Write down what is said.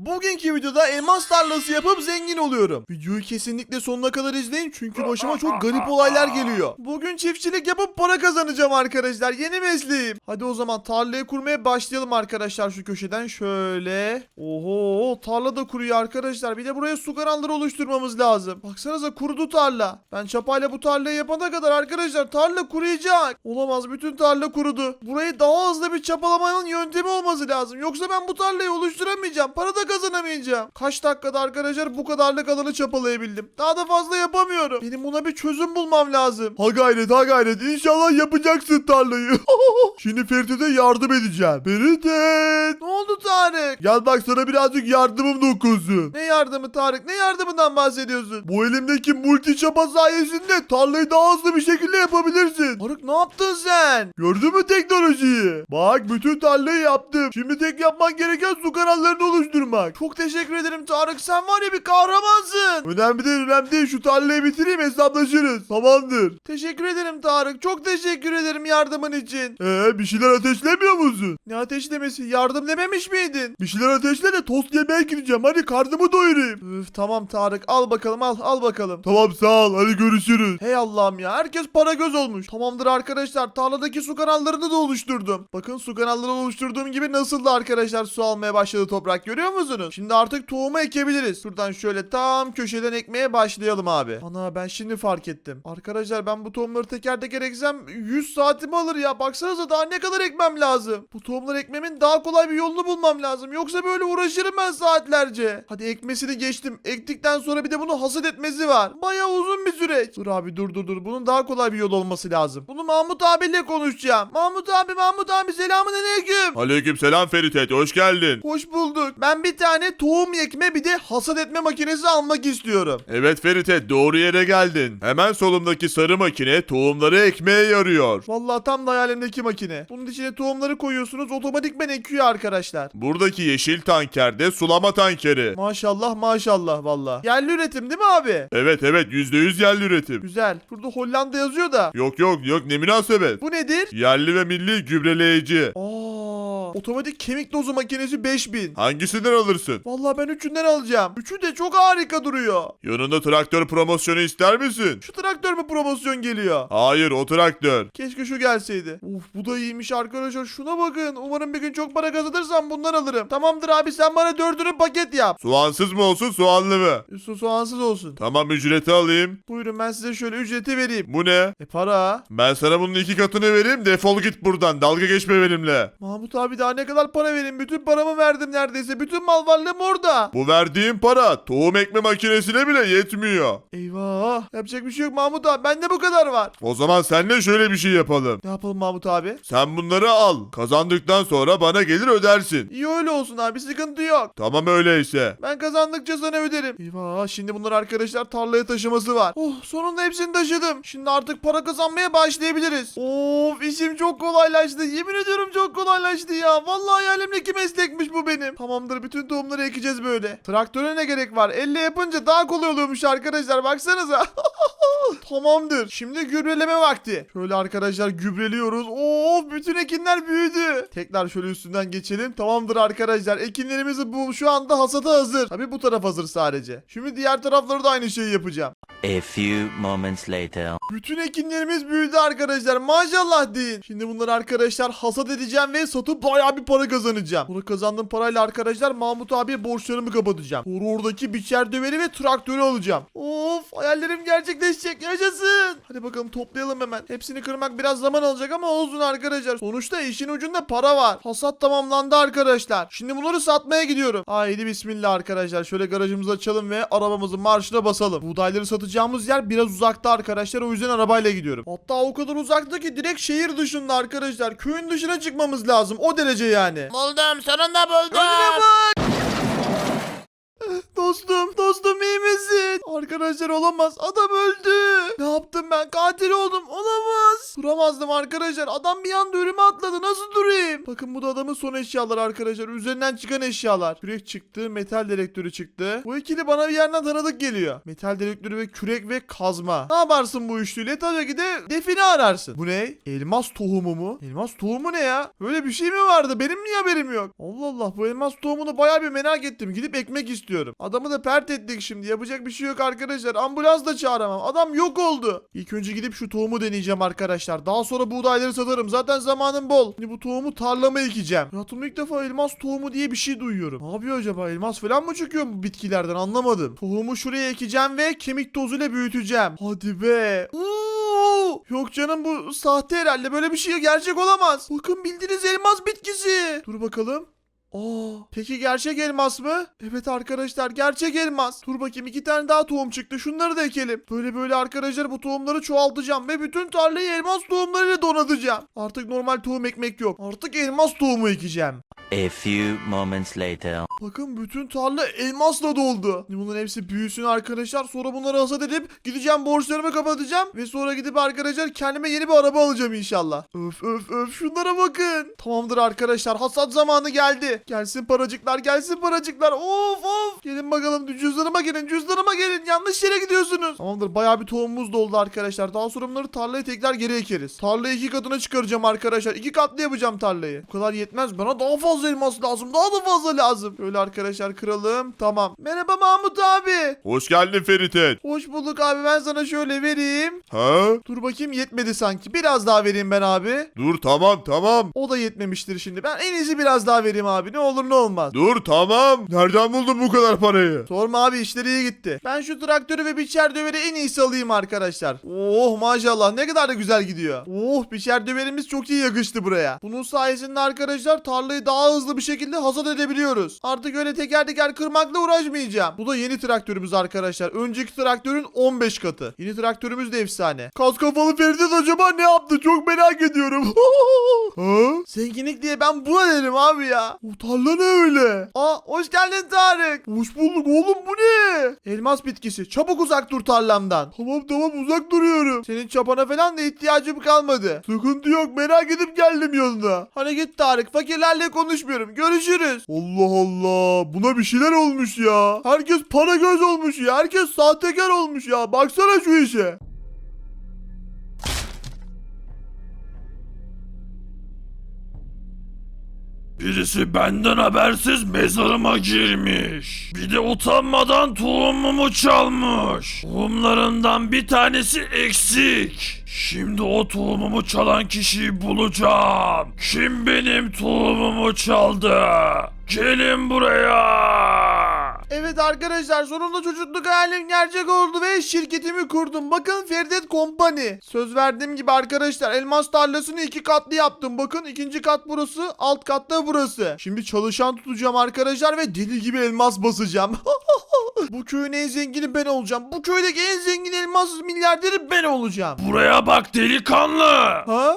Bugünkü videoda elmas tarlası yapıp zengin oluyorum. Videoyu kesinlikle sonuna kadar izleyin çünkü başıma çok garip olaylar geliyor. Bugün çiftçilik yapıp para kazanacağım arkadaşlar. Yeni mesleğim. Hadi o zaman tarlayı kurmaya başlayalım arkadaşlar şu köşeden şöyle. Oho tarla da kuruyor arkadaşlar. Bir de buraya su kanalları oluşturmamız lazım. Baksanıza kurudu tarla. Ben çapayla bu tarlayı yapana kadar arkadaşlar tarla kuruyacak. Olamaz bütün tarla kurudu. Burayı daha hızlı bir çapalamanın yöntemi olması lazım. Yoksa ben bu tarlayı oluşturamayacağım. Para da kazanamayacağım. Kaç dakikada arkadaşlar bu kadarlık alanı çapalayabildim. Daha da fazla yapamıyorum. Benim buna bir çözüm bulmam lazım. Ha gayret ha gayret. İnşallah yapacaksın tarlayı. Şimdi Ferit'e yardım edeceğim. Ferit! Ne oldu Tarık? Gel bak sana birazcık yardımım dokunsun. Ne yardımı Tarık? Ne yardımından bahsediyorsun? Bu elimdeki multi çapa sayesinde tarlayı daha hızlı bir şekilde yapabilirsin. Tarık ne yaptın sen? Gördün mü teknolojiyi? Bak bütün tarlayı yaptım. Şimdi tek yapman gereken su kanallarını oluşturmak. Çok teşekkür ederim Tarık. Sen var ya bir kahramansın. Önemli değil önemli değil. Şu tarlayı bitireyim hesaplaşırız. Tamamdır. Teşekkür ederim Tarık. Çok teşekkür ederim yardımın için. Ee bir şeyler ateşlemiyor musun? Ne ateşlemesi? Yardım dememiş miydin? Bir şeyler ateşle de tost yemeye gideceğim. Hadi karnımı doyurayım. Üf tamam Tarık. Al bakalım al. Al bakalım. Tamam sağ ol. Hadi görüşürüz. Hey Allah'ım ya. Herkes para göz olmuş. Tamamdır arkadaşlar. Tarladaki su kanallarını da oluşturdum. Bakın su kanalları oluşturduğum gibi nasıl da arkadaşlar su almaya başladı toprak. Görüyor musunuz? Şimdi artık tohumu ekebiliriz. Şuradan şöyle tam köşeden ekmeye başlayalım abi. Ana ben şimdi fark ettim. Arkadaşlar ben bu tohumları teker teker eksem 100 saatimi alır ya. Baksanıza daha ne kadar ekmem lazım. Bu tohumları ekmemin daha kolay bir yolunu bulmam lazım. Yoksa böyle uğraşırım ben saatlerce. Hadi ekmesini geçtim. Ektikten sonra bir de bunu hasat etmesi var. Baya uzun bir süreç. Dur abi dur dur dur. Bunun daha kolay bir yol olması lazım. Bunu Mahmut abiyle konuşacağım. Mahmut abi Mahmut abi selamun aleyküm. Aleyküm selam Ferit et, hoş geldin. Hoş bulduk. Ben bir tane tohum ekme bir de hasat etme makinesi almak istiyorum. Evet Ferit et, doğru yere geldin. Hemen solumdaki sarı makine tohumları ekmeye yarıyor. Vallahi tam da hayalimdeki makine. Bunun içine tohumları koyuyorsunuz otomatikmen ekiyor arkadaşlar. Buradaki yeşil tanker de sulama tankeri. Maşallah maşallah valla. Yerli üretim değil mi abi? Evet evet %100 yerli üretim. Güzel. Burada Hollanda yazıyor da. Yok yok yok ne münasebet. Bu nedir? Yerli ve milli gübreleyici. Aa, otomatik kemik dozu makinesi 5000. Hangisinden alırsın? Vallahi ben üçünden alacağım. Üçü de çok harika duruyor. Yanında traktör promosyonu ister misin? Şu traktör mü promosyon geliyor? Hayır o traktör. Keşke şu gelseydi. Uf bu da iyiymiş arkadaşlar. Şuna bakın. Umarım bir gün çok para kazanırsam bundan alırım. Tamamdır abi sen bana dördünü paket yap. Soğansız mı olsun soğanlı mı? Su soğansız olsun. Tamam ücreti alayım. Buyurun ben size şöyle ücreti vereyim. Bu ne? E para. Ben sana bunun iki katını vereyim defol git buradan dalga geçme benimle. Mahmut abi daha ne kadar para vereyim? Bütün paramı verdim neredeyse. Bütün mal varlığım orada. Bu verdiğim para tohum ekme makinesine bile yetmiyor. Eyvah. Yapacak bir şey yok Mahmut abi. Bende bu kadar var. O zaman seninle şöyle bir şey yapalım. Ne yapalım Mahmut abi? Sen bunları al. Kazandıktan sonra bana gelir ödersin. İyi öyle olsun abi. Sıkıntı yok. Tamam öyleyse. Ben kazandıkça sana öderim. Eyvah şimdi bunlar arkadaşlar tarlaya taşıması var. Oh sonunda hepsini taşıdım. Şimdi artık para kazanmaya başlayabiliriz. Of işim çok kolaylaştı. Yemin ediyorum çok kolaylaştı ya. Vallahi hayalimdeki meslekmiş bu benim. Tamamdır bütün tohumları ekeceğiz böyle. Traktöre ne gerek var? Elle yapınca daha kolay oluyormuş arkadaşlar baksanıza. Tamamdır. Şimdi gübreleme vakti. Şöyle arkadaşlar gübreliyoruz. Of bütün ekinler büyüdü. Tekrar şöyle üstünden geçelim. Tamamdır arkadaşlar. Ekinlerimiz bu şu anda hasata hazır. Tabii bu taraf hazır sadece. Şimdi diğer tarafları da aynı şeyi yapacağım. A few moments later. Bütün ekinlerimiz büyüdü arkadaşlar. Maşallah deyin. Şimdi bunları arkadaşlar hasat edeceğim ve satıp bayağı bir para kazanacağım. Bunu kazandığım parayla arkadaşlar Mahmut abiye borçlarımı kapatacağım. Sonra oradaki biçer döveri ve traktörü alacağım. Of hayallerim gerçekleşecek. Yaşasın. Hadi bakalım toplayalım hemen. Hepsini kırmak biraz zaman alacak ama olsun arkadaşlar. Sonuçta işin ucunda para var. Hasat tamamlandı arkadaşlar. Şimdi bunları satmaya gidiyorum. Haydi bismillah arkadaşlar. Şöyle garajımızı açalım ve arabamızın marşına basalım. Buğdayları satacağımız yer biraz uzakta arkadaşlar. O yüzden arabayla gidiyorum. Hatta o kadar uzakta ki direkt şehir dışında arkadaşlar. Köyün dışına çıkmamız lazım. O derece yani. Buldum sonunda buldum. Önüne bak. Dostum, dostum iyi misin? Arkadaşlar olamaz. Adam öldü. Ne yaptım ben? Katil oldum. Olamaz. Duramazdım arkadaşlar. Adam bir anda önüme atladı. Nasıl durayım? Bakın bu da adamın son eşyaları arkadaşlar. Üzerinden çıkan eşyalar. Kürek çıktı. Metal dedektörü çıktı. Bu ikili bana bir yerden tanıdık geliyor. Metal dedektörü ve kürek ve kazma. Ne yaparsın bu üçlüyle? Tabii ki de define ararsın. Bu ne? Elmas tohumu mu? Elmas tohumu ne ya? Böyle bir şey mi vardı? Benim niye haberim yok? Allah Allah bu elmas tohumunu bayağı bir merak ettim. Gidip ekmek istiyorum. Adamı da pert ettik şimdi. Yapacak bir şey yok arkadaşlar. Ambulans da çağıramam. Adam yok oldu. İlk önce gidip şu tohumu deneyeceğim arkadaşlar. Daha sonra buğdayları satarım. Zaten zamanım bol. Şimdi bu tohumu tarlama ekeceğim. Hayatımda ilk defa elmas tohumu diye bir şey duyuyorum. Ne yapıyor acaba? Elmas falan mı çıkıyor bu bitkilerden? Anlamadım. Tohumu şuraya ekeceğim ve kemik tozuyla büyüteceğim. Hadi be. Oo! Yok canım bu sahte herhalde. Böyle bir şey gerçek olamaz. Bakın bildiğiniz elmas bitkisi. Dur bakalım. Aa, peki gerçek elmas mı? Evet arkadaşlar gerçek elmas. Dur bakayım iki tane daha tohum çıktı. Şunları da ekelim. Böyle böyle arkadaşlar bu tohumları çoğaltacağım ve bütün tarlayı elmas tohumlarıyla donatacağım. Artık normal tohum ekmek yok. Artık elmas tohumu ekeceğim. A few moments later. Bakın bütün tarla elmasla doldu. Bunların hepsi büyüsün arkadaşlar. Sonra bunları hasat edip gideceğim borçlarımı kapatacağım. Ve sonra gidip arkadaşlar kendime yeni bir araba alacağım inşallah. Öf öf öf şunlara bakın. Tamamdır arkadaşlar hasat zamanı geldi. Gelsin paracıklar gelsin paracıklar. Of of. Gelin bakalım cüzdanıma gelin cüzdanıma gelin. Yanlış yere gidiyorsunuz. Tamamdır bayağı bir tohumumuz doldu arkadaşlar. Daha sonra bunları tarlaya tekrar geri ekeriz. Tarlayı iki katına çıkaracağım arkadaşlar. İki katlı yapacağım tarlayı. Bu kadar yetmez. Bana daha fazla elmas lazım. Daha da fazla lazım. Böyle arkadaşlar kıralım. Tamam. Merhaba Mahmut abi. Hoş geldin Feritet. Hoş bulduk abi. Ben sana şöyle vereyim. Ha? Dur bakayım yetmedi sanki. Biraz daha vereyim ben abi. Dur tamam tamam. O da yetmemiştir şimdi. Ben en iyisi biraz daha vereyim abi. Ne olur ne olmaz. Dur tamam. Nereden buldun bu kadar parayı? Sorma abi işleri iyi gitti. Ben şu traktörü ve biçer döveri en iyisi alayım arkadaşlar. Oh maşallah ne kadar da güzel gidiyor. Oh biçer döverimiz çok iyi yakıştı buraya. Bunun sayesinde arkadaşlar tarlayı daha hızlı bir şekilde hasat edebiliyoruz. Artık öyle teker teker kırmakla uğraşmayacağım. Bu da yeni traktörümüz arkadaşlar. Önceki traktörün 15 katı. Yeni traktörümüz de efsane. Kas kafalı Feride acaba ne yaptı çok merak ediyorum. ha? Zenginlik diye ben buna derim abi ya. O tarla ne öyle? Aa hoş geldin Tarık. Hoş bulduk oğlum bu ne? Elmas bitkisi. Çabuk uzak dur tarlamdan. Tamam tamam uzak duruyorum. Senin çapana falan da ihtiyacım kalmadı. Sıkıntı yok merak edip geldim yanına. Hadi git Tarık fakirlerle konuşmuyorum. Görüşürüz. Allah Allah buna bir şeyler olmuş ya. Herkes para göz olmuş ya. Herkes sahtekar olmuş ya. Baksana şu işe. Birisi benden habersiz mezarıma girmiş. Bir de utanmadan tohumumu çalmış. Tohumlarından bir tanesi eksik. Şimdi o tohumumu çalan kişiyi bulacağım. Kim benim tohumumu çaldı? Gelin buraya. Evet arkadaşlar sonunda çocukluk hayalim gerçek oldu ve şirketimi kurdum. Bakın Feridet Company. Söz verdiğim gibi arkadaşlar elmas tarlasını iki katlı yaptım. Bakın ikinci kat burası alt katta burası. Şimdi çalışan tutacağım arkadaşlar ve deli gibi elmas basacağım. Bu köyün en zengini ben olacağım. Bu köydeki en zengin elmas milyarderi ben olacağım. Buraya bak delikanlı. Ha?